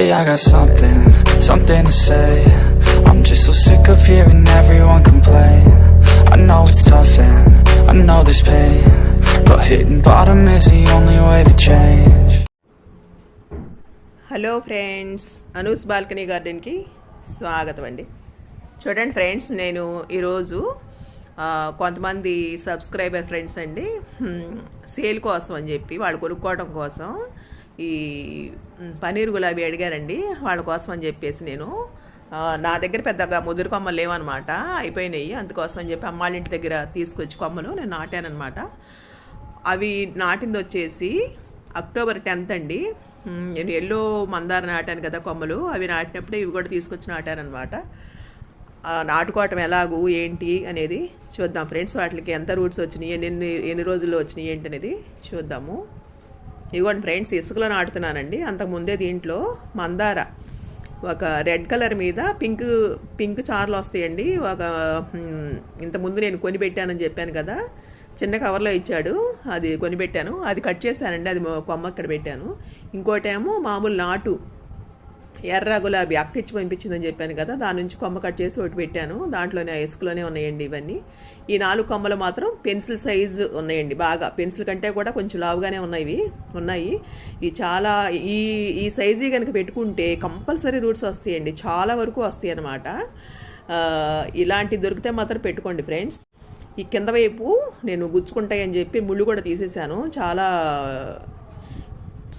Hey, I got something, something to say. I'm just so sick of hearing everyone complain. I know it's tough and I know there's pain. But hitting bottom is the only way to change. Hello friends Anu's balcony గార్డెన్కి స్వాగతం అండి చూడండి friends నేను ఈరోజు కొంతమంది subscriber friends అండి sale కోసం అని చెప్పి వాళ్ళు కొనుక్కోవడం కోసం ఈ హ్మ్, పన్నీర్ గులాబీ అడిగారండి. వాళ్ళ కోసం అని చెప్పేసి నేను నా దగ్గర పెద్దగా ముదురు కొమ్మలు లేవన్నమాట. అయిపోయినాయి. అందుకోసం అని చెప్పి అమ్మాళ్ళ ఇంటి దగ్గర తీసుకొచ్చి కొమ్మలు నేను నాటానమాట అవి నాటింది వచ్చేసి అక్టోబర్ టెన్త్ అండి. నేను ఎల్లో మందార నాటాను కదా కొమ్మలు. అవి నాటినప్పుడు ఇవి కూడా తీసుకొచ్చి నాటానమాట నాటుకోవటం ఎలాగూ ఏంటి అనేది చూద్దాం ఫ్రెండ్స్. వాటికి ఎంత రూట్స్ వచ్చినాయి ఎన్ని ఎన్ని రోజుల్లో వచ్చినాయి ఏంటి అనేది చూద్దాము. ఇదిగోండి ఫ్రెండ్స్ ఇసుకలో నాటుతున్నానండి. అంతకుముందే దీంట్లో మందార ఒక రెడ్ కలర్ మీద పింక్ పింక్ చార్లు వస్తాయండి. ఒక ఇంతకుముందు నేను కొని పెట్టానని చెప్పాను కదా చిన్న కవర్లో ఇచ్చాడు అది కొని పెట్టాను. అది కట్ చేశానండి అది కొమ్మ అక్కడ పెట్టాను. ఇంకోటేమో మామూలు నాటు ఎర్ర గులాబీ అక్క ఇచ్చి పంపించిందని చెప్పాను కదా దాని నుంచి కొమ్మ కట్ చేసి ఒకటి పెట్టాను. దాంట్లోనే ఆ ఇసుకలోనే ఉన్నాయండి ఇవన్నీ. ఈ నాలుగు కొమ్మలు మాత్రం పెన్సిల్ సైజు ఉన్నాయండి బాగా. పెన్సిల్ కంటే కూడా కొంచెం లావుగానే ఉన్నాయి ఉన్నాయి. ఈ చాలా ఈ ఈ సైజు కనుక పెట్టుకుంటే కంపల్సరీ రూట్స్ వస్తాయండి చాలా వరకు వస్తాయి అన్నమాట. ఇలాంటివి ఇలాంటి దొరికితే మాత్రం పెట్టుకోండి ఫ్రెండ్స్. ఈ కింద వైపు నేను గుచ్చుకుంటాయని చెప్పి ముళ్ళు కూడా తీసేసాను చాలా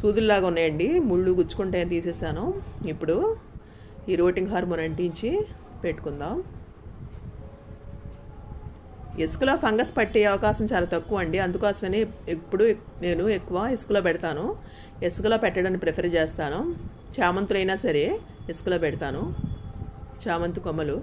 సూదుల్లాగా ఉన్నాయండి. ముళ్ళు గుచ్చుకుంటాయని తీసేసాను. ఇప్పుడు ఈ రోటింగ్ హార్మోన్ అంటించి పెట్టుకుందాం. ఇసుకలో ఫంగస్ పట్టే అవకాశం చాలా తక్కువ అండి అందుకోసమని ఇప్పుడు నేను ఎక్కువ ఇసుకలో పెడతాను. ఇసుకలో పెట్టడానికి ప్రిఫర్ చేస్తాను. చామంతులైనా సరే ఇసుకలో పెడతాను. చామంతి కొమ్మలు.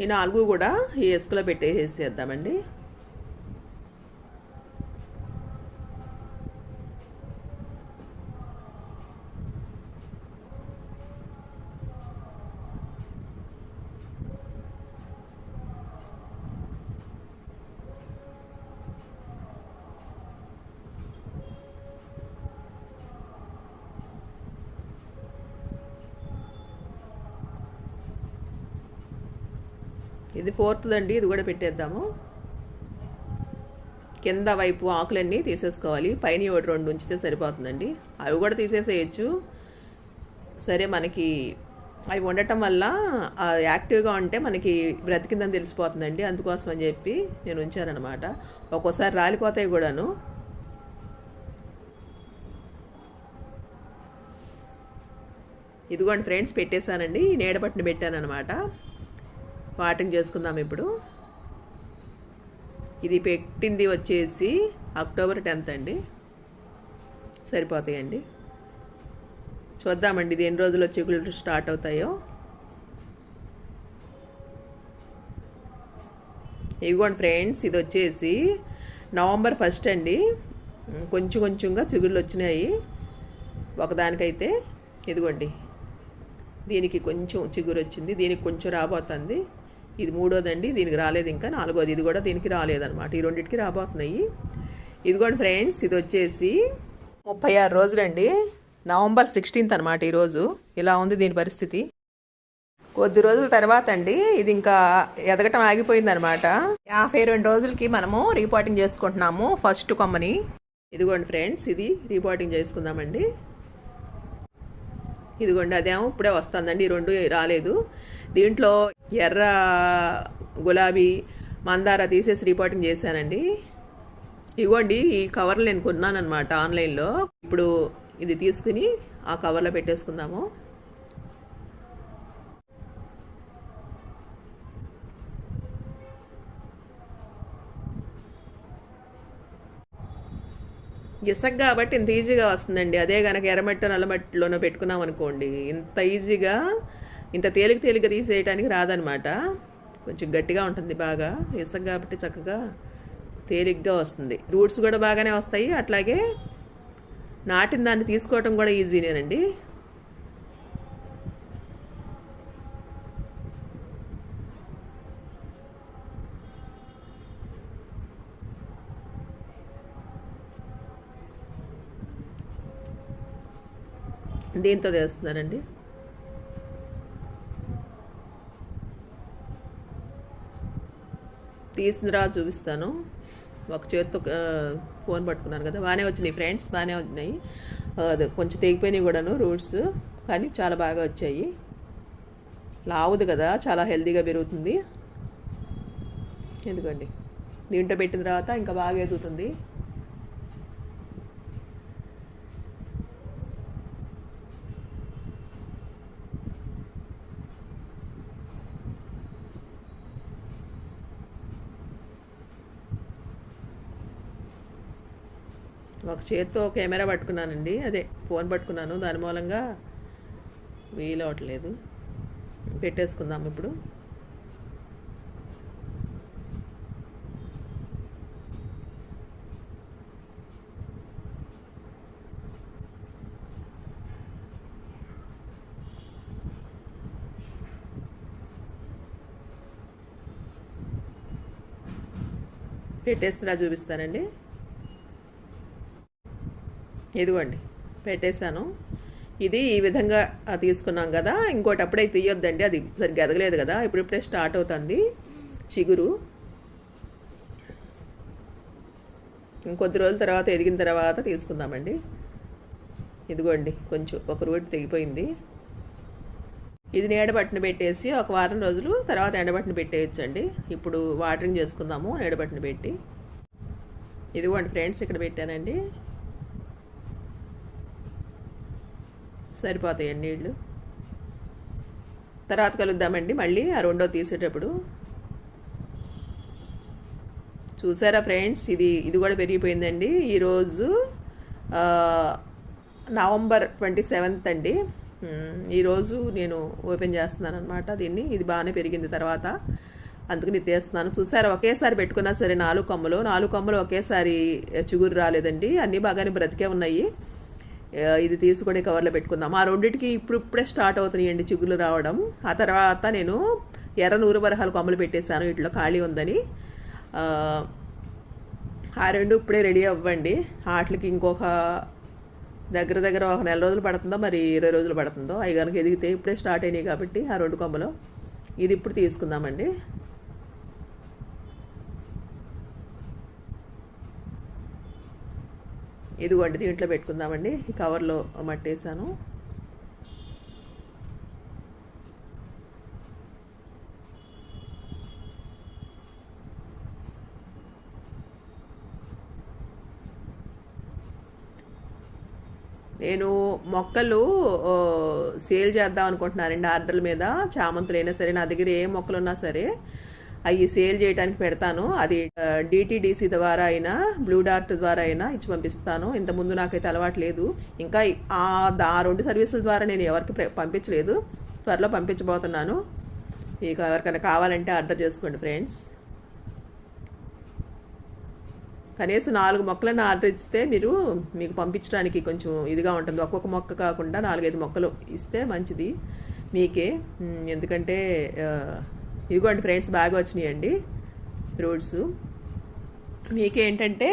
ఈ నాలుగు కూడా ఈ ఎసుకలో పెట్టేసేద్దామండి. ఇది ఫోర్త్ అండి ఇది కూడా పెట్టేద్దాము. కింద వైపు ఆకులన్నీ తీసేసుకోవాలి. పైన ఒకటి రెండు ఉంచితే సరిపోతుందండి. అవి కూడా తీసేసేయచ్చు. సరే మనకి అవి ఉండటం వల్ల యాక్టివ్గా ఉంటే మనకి బ్రతికిందని తెలిసిపోతుందండి. అందుకోసం అని చెప్పి నేను ఉంచానన్నమాట. ఒక్కోసారి రాలిపోతాయి కూడాను. ఇదిగోండి ఫ్రెండ్స్ పెట్టేశానండి. ఈ పెట్టాను అనమాట వాటింగ్ చేసుకుందాం ఇప్పుడు. ఇది పెట్టింది వచ్చేసి అక్టోబర్ టెన్త్ అండి. సరిపోతాయండి. చూద్దామండి ఇది ఎన్ని రోజుల్లో చిగుళ్ళు స్టార్ట్ అవుతాయో. ఇవ్వండి ఫ్రెండ్స్ ఇది వచ్చేసి నవంబర్ ఫస్ట్ అండి. కొంచెం కొంచెంగా చిగుళ్ళు వచ్చినాయి. ఒకదానికైతే ఇదిగోండి. దీనికి కొంచెం చిగురు వచ్చింది. దీనికి కొంచెం రాబోతుంది. ఇది మూడోదండి దీనికి రాలేదు ఇంకా. నాలుగోది ఇది కూడా దీనికి రాలేదన్నమాట. ఈ రెండింటికి రాబోతున్నాయి. ఇదిగోండి ఫ్రెండ్స్ ఇది వచ్చేసి ముప్పై ఆరు రోజులండి. నవంబర్ సిక్స్టీన్త్ అనమాట ఈరోజు ఇలా ఉంది దీని పరిస్థితి. కొద్ది రోజుల తర్వాత అండి ఇది ఇంకా ఎదగటం ఆగిపోయింది అనమాట యాభై రెండు రోజులకి మనము రీపోర్టింగ్ చేసుకుంటున్నాము ఫస్ట్ కొమ్మని. ఇదిగోండి ఫ్రెండ్స్ ఇది రీపోర్టింగ్ చేసుకుందామండి. ఇదిగోండి అదేమో ఇప్పుడే వస్తుందండి ఈ రెండు రాలేదు. దీంట్లో ఎర్ర గులాబీ మందార తీసేసి రిపోర్టింగ్ చేశానండి. ఇదిగోండి ఈ కవర్లు నేను కొన్నానమాట ఆన్లైన్లో. ఇప్పుడు ఇది తీసుకుని ఆ కవర్లో పెట్టేసుకుందాము. ఇసక్ కాబట్టి ఇంత ఈజీగా వస్తుందండి. అదే కనుక ఎర్రమట్టి నల్లమట్టిలోనో పెట్టుకున్నాం అనుకోండి ఇంత ఈజీగా ఇంత తేలిక తేలిక తీసేయడానికి రాదనమాట. కొంచెం గట్టిగా ఉంటుంది బాగా. ఇసం కాబట్టి చక్కగా తేలిగ్గా వస్తుంది. రూట్స్ కూడా బాగానే వస్తాయి. అట్లాగే నాటిన దాన్ని తీసుకోవటం కూడా ఈజీనేనండి. దీంతో చేస్తున్నారండి? తీసిందిరా చూపిస్తాను. ఒక చేతితో ఫోన్ పట్టుకున్నాను కదా. బాగానే వచ్చినాయి ఫ్రెండ్స్ బాగానే వచ్చినాయి. అదే కొంచెం తెగిపోయినాయి కూడాను రూట్స్ కానీ చాలా బాగా వచ్చాయి. లావుది కదా చాలా హెల్తీగా పెరుగుతుంది. ఎందుకండి? దీంట్లో పెట్టిన తర్వాత ఇంకా బాగా ఎదుగుతుంది. ఒక చేత్తో కెమెరా పట్టుకున్నానండి. అదే ఫోన్ పట్టుకున్నాను. దాని మూలంగా వీలవట్లేదు. పెట్టేసుకుందాం ఇప్పుడు. పెట్టేస్తున్నా చూపిస్తానండి. ఇదిగోండి పెట్టేశాను. ఇది ఈ విధంగా తీసుకున్నాం కదా ఇంకోటి అప్పుడే తీయొద్దండి అది సరిగ్గా ఎదగలేదు కదా ఇప్పుడిప్పుడే స్టార్ట్ అవుతుంది చిగురు. ఇంకొద్ది రోజుల తర్వాత ఎదిగిన తర్వాత తీసుకుందామండి. ఇదిగోండి కొంచెం ఒక రూట్ తెగిపోయింది. ఇది నీడబట్టిన పెట్టేసి ఒక వారం రోజులు తర్వాత ఎండబట్టిన పెట్టేయచ్చండి. ఇప్పుడు వాటరింగ్ చేసుకుందాము నీడబట్టిన పెట్టి. ఇదిగోండి ఫ్రెండ్స్ ఇక్కడ పెట్టానండి. సరిపోతాయండి నీళ్ళు తర్వాత కలుద్దామండి మళ్ళీ ఆ రెండో తీసేటప్పుడు. చూసారా ఫ్రెండ్స్ ఇది ఇది కూడా పెరిగిపోయిందండి. ఈరోజు నవంబర్ ట్వంటీ సెవెంత్ అండి. ఈరోజు నేను ఓపెన్ చేస్తున్నాను అనమాట దీన్ని. ఇది బాగానే పెరిగింది తర్వాత. అందుకని తీస్తున్నాను. చూసారా ఒకేసారి పెట్టుకున్నా సరే నాలుగు కొమ్మలు. నాలుగు కొమ్మలు ఒకేసారి చిగురు రాలేదండి. అన్నీ బాగానే బ్రతికే ఉన్నాయి. ఇది తీసుకొని కవర్లో పెట్టుకుందాం ఆ రెండింటికి ఇప్పుడు ఇప్పుడే స్టార్ట్ అవుతున్నాయండి చిగులు రావడం. ఆ తర్వాత నేను ఎర్ర నూరు బరహాలు కొమ్మలు పెట్టేశాను. వీటిలో ఖాళీ ఉందని. ఆ, ఆ రెండు ఇప్పుడే రెడీ అవ్వండి. వాటికి ఇంకొక దగ్గర దగ్గర ఒక నెల రోజులు పడుతుందో మరి ఇరవై రోజులు పడుతుందో. అవి కనుక ఎదిగితే ఇప్పుడే స్టార్ట్ అయినాయి కాబట్టి ఆ రెండు కొమ్మలు. ఇది ఇప్పుడు తీసుకుందామండి. ఇదిగోండి దీంట్లో పెట్టుకుందామండి. ఈ కవర్లో మట్టేసాను నేను మొక్కలు సేల్ చేద్దాం అనుకుంటున్నానండి ఆర్డర్ల మీద. చామంతులు అయినా సరే నా దగ్గర ఏ మొక్కలు ఉన్నా సరే అవి సేల్ చేయడానికి పెడతాను. అది డిటిడిసి ద్వారా అయినా బ్లూ డార్ట్ ద్వారా అయినా ఇచ్చి పంపిస్తాను. ఇంతకుముందు నాకైతే అలవాటు లేదు. ఇంకా ఆ ఆ రెండు సర్వీసుల ద్వారా నేను ఎవరికి పంపించలేదు. త్వరలో పంపించబోతున్నాను. మీకు ఎవరికైనా కావాలంటే ఆర్డర్ చేసుకోండి ఫ్రెండ్స్. కనీసం నాలుగు మొక్కలను ఆర్డర్ ఇస్తే మీరు మీకు పంపించడానికి కొంచెం ఇదిగా ఉంటుంది. ఒక్కొక్క మొక్క కాకుండా నాలుగైదు మొక్కలు ఇస్తే మంచిది. మీకే ఎందుకంటే ఇదిగోండి ఫ్రెండ్స్ బాగా వచ్చినాయండి ఫ్రూట్స్ మీకేంటంటే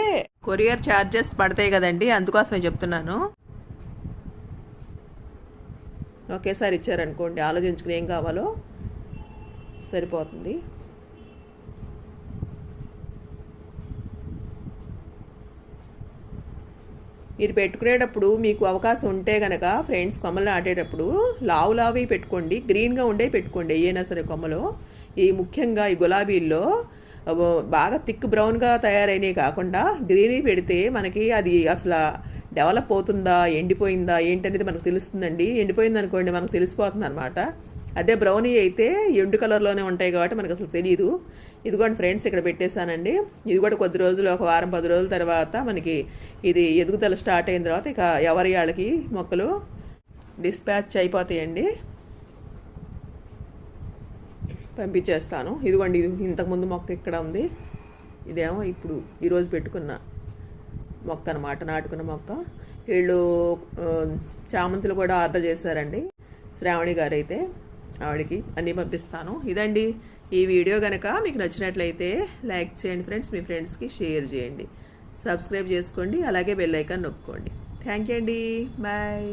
కొరియర్ ఛార్జెస్ పడతాయి కదండి అందుకోసమే చెప్తున్నాను. ఒకేసారి ఇచ్చారనుకోండి ఆలోచించుకుని ఏం కావాలో సరిపోతుంది. మీరు పెట్టుకునేటప్పుడు మీకు అవకాశం ఉంటే గనక ఫ్రెండ్స్ కొమ్మలు నాటేటప్పుడు లావు లావి పెట్టుకోండి గ్రీన్గా ఉండే పెట్టుకోండి ఏనా సరే కొమ్మలు. ఈ ముఖ్యంగా ఈ గులాబీల్లో బాగా థిక్ బ్రౌన్గా తయారైనవి కాకుండా గ్రీనరీ పెడితే మనకి అది అసలు డెవలప్ అవుతుందా ఎండిపోయిందా ఏంటనేది మనకు తెలుస్తుందండి. ఎండిపోయింది అనుకోండి మనకు తెలిసిపోతుంది అనమాట అదే బ్రౌనీ అయితే ఎండు కలర్లోనే ఉంటాయి కాబట్టి మనకు అసలు తెలియదు ఇదిగోండి ఫ్రెండ్స్ ఇక్కడ పెట్టేశానండి. ఇది కూడా కొద్ది రోజులు ఒక వారం పది రోజుల తర్వాత మనకి ఇది ఎదుగుదల స్టార్ట్ అయిన తర్వాత ఇక ఎవరి వాళ్ళకి మొక్కలు డిస్పాచ్ అయిపోతాయండి. పంపించేస్తాను. ఇదిగోండి ఇది ఇంతకుముందు మొక్క ఇక్కడ ఉంది. ఇదేమో ఇప్పుడు ఈరోజు పెట్టుకున్న మొక్క అనమాట నాటుకున్న మొక్క. వీళ్ళు చామంతులు కూడా ఆర్డర్ చేశారండి శ్రావణి గారు అయితే ఆవిడకి అన్నీ పంపిస్తాను. ఇదండి ఈ వీడియో కనుక మీకు నచ్చినట్లయితే లైక్ చేయండి ఫ్రెండ్స్ మీ ఫ్రెండ్స్కి షేర్ చేయండి. సబ్స్క్రైబ్ చేసుకోండి అలాగే బెల్ ఐకాన్ నొక్కోండి. థ్యాంక్ యూ అండి. బాయ్.